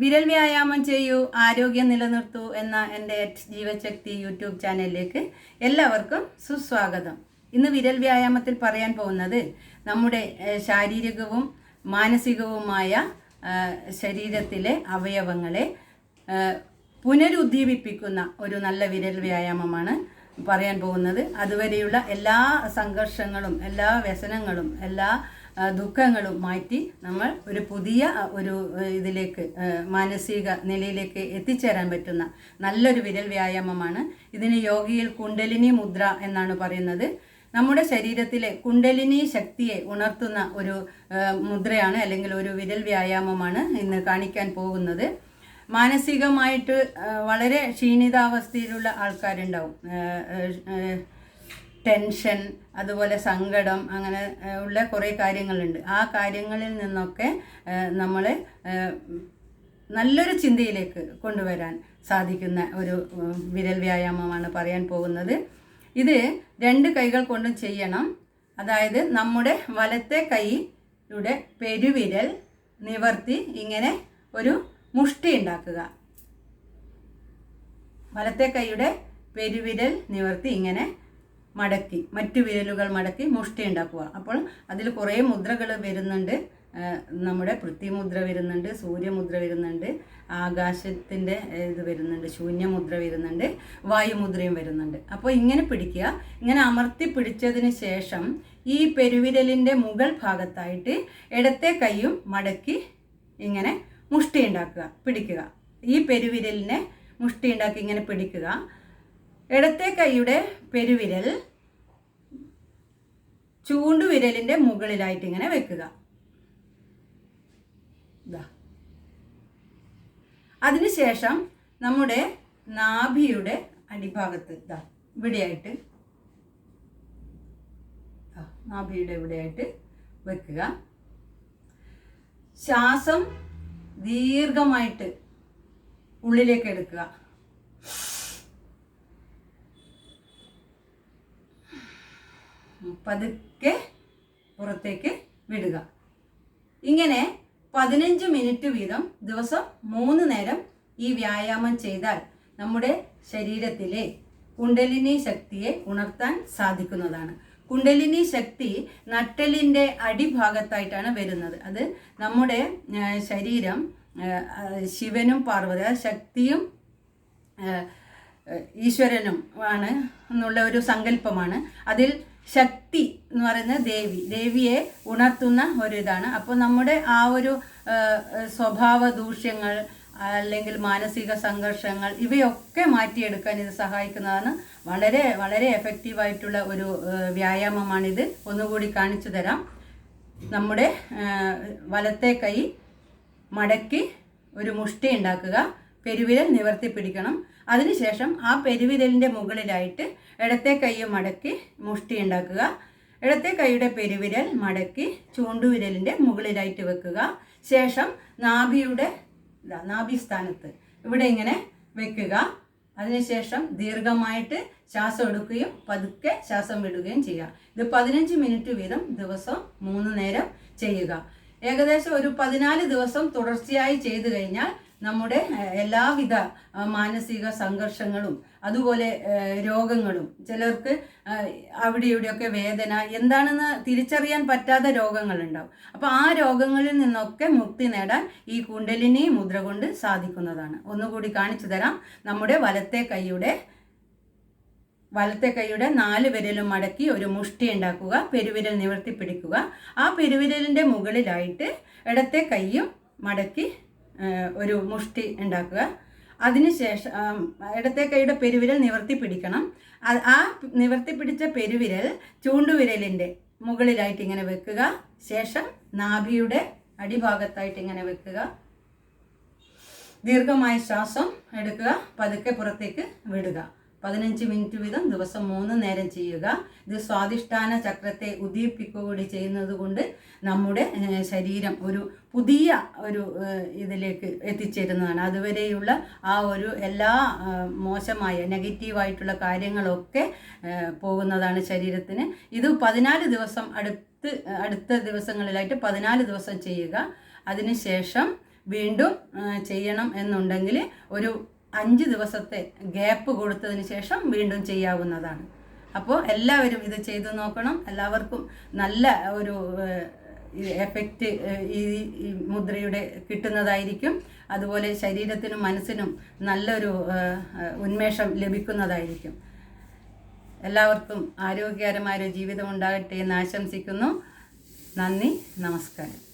വിരൽ വ്യായാമം ചെയ്യൂ ആരോഗ്യം നിലനിർത്തൂ എന്ന എന്റെ ജീവശക്തി യൂട്യൂബ് ചാനലിലേക്ക് എല്ലാവർക്കും സുസ്വാഗതം. ഇന്ന് വിരൽ വ്യായാമത്തിൽ പറയാൻ പോകുന്നത് നമ്മുടെ ശാരീരികവും മാനസികവുമായ ശരീരത്തിലെ അവയവങ്ങളെ പുനരുദ്ദീപിപ്പിക്കുന്ന ഒരു നല്ല വിരൽ വ്യായാമമാണ് പറയാൻ പോകുന്നത്. അതുവരെയുള്ള എല്ലാ സംഘർഷങ്ങളും എല്ലാ വ്യസനങ്ങളും എല്ലാ ദുഃഖങ്ങളും മാറ്റി നമ്മൾ ഒരു പുതിയ ഒരു ഇതിലേക്ക് മാനസിക നിലയിലേക്ക് എത്തിച്ചേരാൻ പറ്റുന്ന നല്ലൊരു വിരൽ വ്യായാമമാണ്. ഇതിന് യോഗിയിൽ കുണ്ടലിനി മുദ്ര എന്നാണ് പറയുന്നത്. നമ്മുടെ ശരീരത്തിലെ കുണ്ടലിനി ശക്തിയെ ഉണർത്തുന്ന ഒരു മുദ്രയാണ് അല്ലെങ്കിൽ ഒരു വിരൽ വ്യായാമമാണ് ഇന്ന് കാണിക്കാൻ പോകുന്നത്. മാനസികമായിട്ട് വളരെ ക്ഷീണിതാവസ്ഥയിലുള്ള ആൾക്കാരുണ്ടാവും. ടെൻഷൻ അതുപോലെ സങ്കടം അങ്ങനെ ഉള്ള കുറേ കാര്യങ്ങളുണ്ട്. ആ കാര്യങ്ങളിൽ നിന്നൊക്കെ നമ്മൾ നല്ലൊരു ചിന്തയിലേക്ക് കൊണ്ടുവരാൻ സാധിക്കുന്ന ഒരു വിരൽ വ്യായാമമാണ് പറയാൻ പോകുന്നത്. ഇത് രണ്ട് കൈകൾ കൊണ്ടും ചെയ്യണം. അതായത് നമ്മുടെ വലത്തെ കൈയുടെ പെരുവിരൽ നിവർത്തി ഇങ്ങനെ ഒരു മുഷ്ടി ഉണ്ടാക്കുക. വലത്തെ കൈയുടെ പെരുവിരൽ നിവർത്തി ഇങ്ങനെ മടക്കി മറ്റു വിരലുകൾ മടക്കി മുഷ്ടി ഉണ്ടാക്കുക. അപ്പോൾ അതിൽ കുറേ മുദ്രകൾ വരുന്നുണ്ട്. നമ്മുടെ പൃഥ്വിമുദ്ര വരുന്നുണ്ട് സൂര്യമുദ്ര വരുന്നുണ്ട് ആകാശത്തിന്റെ ഇത് വരുന്നുണ്ട് ശൂന്യമുദ്ര വരുന്നുണ്ട് വായുമുദ്രയും വരുന്നുണ്ട്. അപ്പോൾ ഇങ്ങനെ പിടിക്കുക. ഇങ്ങനെ അമർത്തി പിടിച്ചതിന് ശേഷം ഈ പെരുവിരലിന്റെ മുകൾ ഭാഗത്തായിട്ട് ഇടത്തെ കൈയും മടക്കി ഇങ്ങനെ മുഷ്ടി ഉണ്ടാക്കുക പിടിക്കുക. ഈ പെരുവിരലിനെ മുഷ്ടി ഉണ്ടാക്കി ഇങ്ങനെ പിടിക്കുക. ഇടത്തെ കൈയുടെ പെരുവിരൽ ചൂണ്ടുവിരലിന്റെ മുകളിലായിട്ട് ഇങ്ങനെ വെക്കുക. അതിനുശേഷം നമ്മുടെ നാഭിയുടെ അടിഭാഗത്ത് ഇതാ ഇവിടെയായിട്ട് നാഭിയുടെ ഇവിടെയായിട്ട് വെക്കുക. ശ്വാസം ദീർഘമായിട്ട് ഉള്ളിലേക്ക് എടുക്കുക. പതുക്കെ പുറത്തേക്ക് വിടുക. ഇങ്ങനെ പതിനഞ്ച് മിനിറ്റ് വീതം ദിവസം മൂന്ന് നേരം ഈ വ്യായാമം ചെയ്താൽ നമ്മുടെ ശരീരത്തിലെ കുണ്ടലിനി ശക്തിയെ ഉണർത്താൻ സാധിക്കുന്നതാണ്. കുണ്ടലിനി ശക്തി നട്ടലിന്റെ അടിഭാഗത്തായിട്ടാണ് വരുന്നത്. അത് നമ്മുടെ ശരീരം ശിവനും പാർവതി ശക്തിയും ഈശ്വരനും ആണ് എന്നുള്ള ഒരു സങ്കല്പമാണ്. അതിൽ ശക്തി എന്ന് പറയുന്നത് ദേവി. ദേവിയെ ഉണർത്തുന്ന ഒരു ഇതാണ് അപ്പോൾ നമ്മുടെ ആ ഒരു സ്വഭാവ ദൂഷ്യങ്ങൾ അല്ലെങ്കിൽ മാനസിക സംഘർഷങ്ങൾ ഇവയൊക്കെ മാറ്റിയെടുക്കാൻ ഇത് സഹായിക്കുന്നതാണ്. വളരെ വളരെ എഫക്റ്റീവായിട്ടുള്ള ഒരു വ്യായാമമാണിത്. ഒന്നുകൂടി കാണിച്ചു തരാം. നമ്മുടെ വലത്തെ കൈ മടക്കി ഒരു മുഷ്ടി ഉണ്ടാക്കുക. പെരുവിരൽ നിവർത്തി പിടിക്കണം. അതിനുശേഷം ആ പെരുവിരലിന്റെ മുകളിലായിട്ട് ഇടത്തെ കൈ മടക്കി മുഷ്ടി ഉണ്ടാക്കുക. ഇടത്തെ കൈയുടെ പെരുവിരൽ മടക്കി ചൂണ്ടുവിരലിന്റെ മുകളിലായിട്ട് വെക്കുക. ശേഷം നാഭിയുടെ നാഭി സ്ഥാനത്ത് ഇവിടെ ഇങ്ങനെ വെക്കുക. അതിനുശേഷം ദീർഘമായിട്ട് ശ്വാസം എടുക്കുകയും പതുക്കെ ശ്വാസം വിടുകയും ചെയ്യുക. ഇത് പതിനഞ്ച് മിനിറ്റ് വീതം ദിവസം മൂന്ന് നേരം ചെയ്യുക. ഏകദേശം ഒരു പതിനാല് ദിവസം തുടർച്ചയായി ചെയ്തു കഴിഞ്ഞാൽ നമ്മുടെ എല്ലാവിധ മാനസിക സംഘർഷങ്ങളും അതുപോലെ രോഗങ്ങളും ചിലർക്ക് അവിടെ ഇവിടെയൊക്കെ വേദന എന്താണെന്ന് തിരിച്ചറിയാൻ പറ്റാത്ത രോഗങ്ങളുണ്ടാവും. അപ്പോൾ ആ രോഗങ്ങളിൽ നിന്നൊക്കെ മുക്തി നേടാൻ ഈ കുണ്ടലിനി മുദ്ര കൊണ്ട് സാധിക്കുന്നതാണ്. ഒന്നുകൂടി കാണിച്ചു തരാം. നമ്മുടെ വലത്തെ കൈയുടെ വലത്തെ കൈയുടെ നാല് വിരലും മടക്കി ഒരു മുഷ്ടി ഉണ്ടാക്കുക പെരുവിരൽ നിവർത്തി പിടിക്കുക ആ പെരുവിരലിന്റെ മുകളിലായിട്ട് ഇടത്തെ കൈയും മടക്കി ഒരു മുഷ്ടി ഉണ്ടാക്കുക. അതിനുശേഷം ഇടത്തെ കൈയുടെ പെരുവിരൽ നിവർത്തി പിടിക്കണം. ആ നിവർത്തി പിടിച്ച പെരുവിരൽ ചൂണ്ടുവിരലിന്റെ മുകളിലായിട്ട് ഇങ്ങനെ വെക്കുക. ശേഷം നാഭിയുടെ അടിഭാഗത്തായിട്ട് ഇങ്ങനെ വെക്കുക. ദീർഘമായ ശ്വാസം എടുക്കുക. പതുക്കെ പുറത്തേക്ക് വിടുക. പതിനഞ്ച് മിനിറ്റ് വീതം ദിവസം മൂന്ന് നേരം ചെയ്യുക. ഇത് സ്വാധിഷ്ഠാന ചക്രത്തെ ഉദ്ദീപിക്കുക കൂടി ചെയ്യുന്നത് കൊണ്ട് നമ്മുടെ ശരീരം ഒരു പുതിയ ഒരു ഇതിലേക്ക് എത്തിച്ചേരുന്നതാണ്. അതുവരെയുള്ള ആ ഒരു എല്ലാ മോശമായ നെഗറ്റീവായിട്ടുള്ള കാര്യങ്ങളൊക്കെ പോകുന്നതാണ് ശരീരത്തിന്. ഇത് പതിനാല് ദിവസം അടുത്ത് അടുത്ത ദിവസങ്ങളിലായിട്ട് പതിനാല് ദിവസം ചെയ്യുക. അതിനുശേഷം വീണ്ടും ചെയ്യണം എന്നുണ്ടെങ്കിൽ ഒരു അഞ്ച് ദിവസത്തെ ഗ്യാപ്പ് കൊടുത്തതിന് ശേഷം വീണ്ടും ചെയ്യാവുന്നതാണ്. അപ്പോൾ എല്ലാവരും ഇത് ചെയ്തു നോക്കണം. എല്ലാവർക്കും നല്ല ഒരു എഫക്റ്റ് ഈ മുദ്രയുടെ കിട്ടുന്നതായിരിക്കും. അതുപോലെ ശരീരത്തിനും മനസ്സിനും നല്ലൊരു ഉന്മേഷം ലഭിക്കുന്നതായിരിക്കും. എല്ലാവർക്കും ആരോഗ്യകരമായ ഒരു ജീവിതം ഉണ്ടാകട്ടെ എന്ന് ആശംസിക്കുന്നു. നന്ദി നമസ്കാരം.